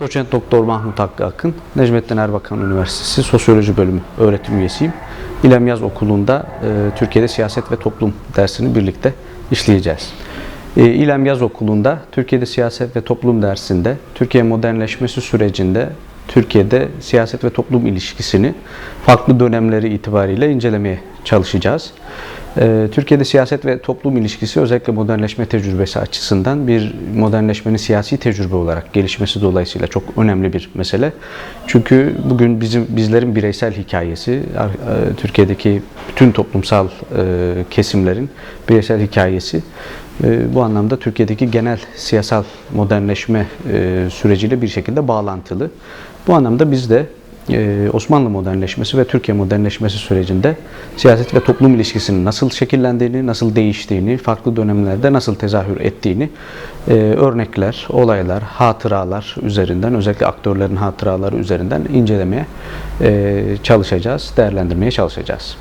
Doçent Doktor Mahmut Hakkı Akın, Necmettin Erbakan Üniversitesi Sosyoloji Bölümü öğretim üyesiyim. İlem Yaz Okulu'nda e, Türkiye'de siyaset ve toplum dersini birlikte işleyeceğiz. E, İlem Yaz Okulu'nda Türkiye'de siyaset ve toplum dersinde Türkiye modernleşmesi sürecinde Türkiye'de siyaset ve toplum ilişkisini farklı dönemleri itibariyle incelemeye çalışacağız. Ee, Türkiye'de siyaset ve toplum ilişkisi özellikle modernleşme tecrübesi açısından bir modernleşmenin siyasi tecrübe olarak gelişmesi dolayısıyla çok önemli bir mesele. Çünkü bugün bizim bizlerin bireysel hikayesi, e, Türkiye'deki bütün toplumsal e, kesimlerin bireysel hikayesi e, bu anlamda Türkiye'deki genel siyasal modernleşme süreciyle bir şekilde bağlantılı. Bu anlamda biz de Osmanlı modernleşmesi ve Türkiye modernleşmesi sürecinde siyaset ve toplum ilişkisinin nasıl şekillendiğini, nasıl değiştiğini, farklı dönemlerde nasıl tezahür ettiğini e, örnekler, olaylar, hatıralar üzerinden, özellikle aktörlerin hatıraları üzerinden incelemeye e, çalışacağız, değerlendirmeye çalışacağız.